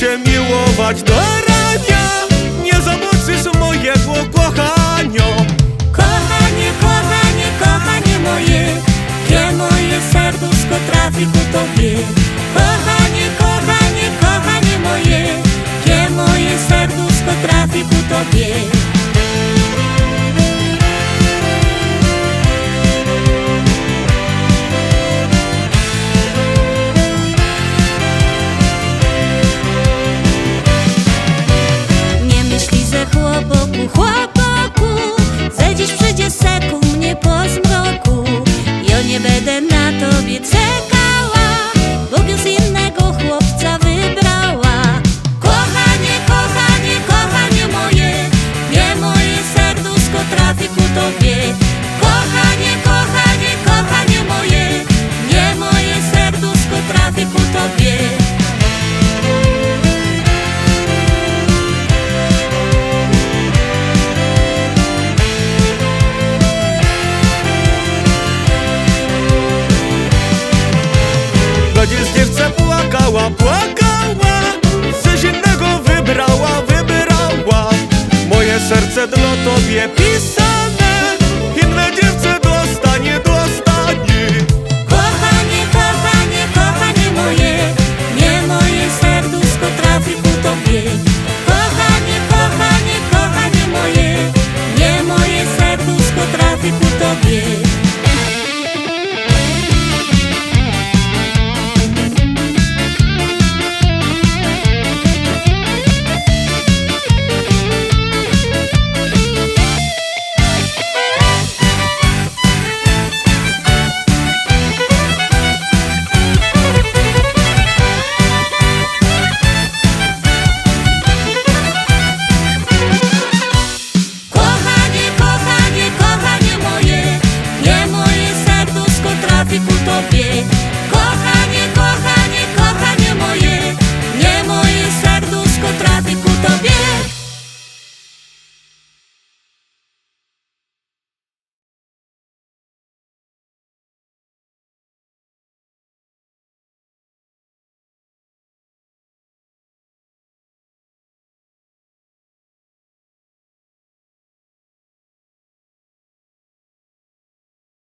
się miłować do rania. Nie zamoczysz mojego kochania. bien. todo.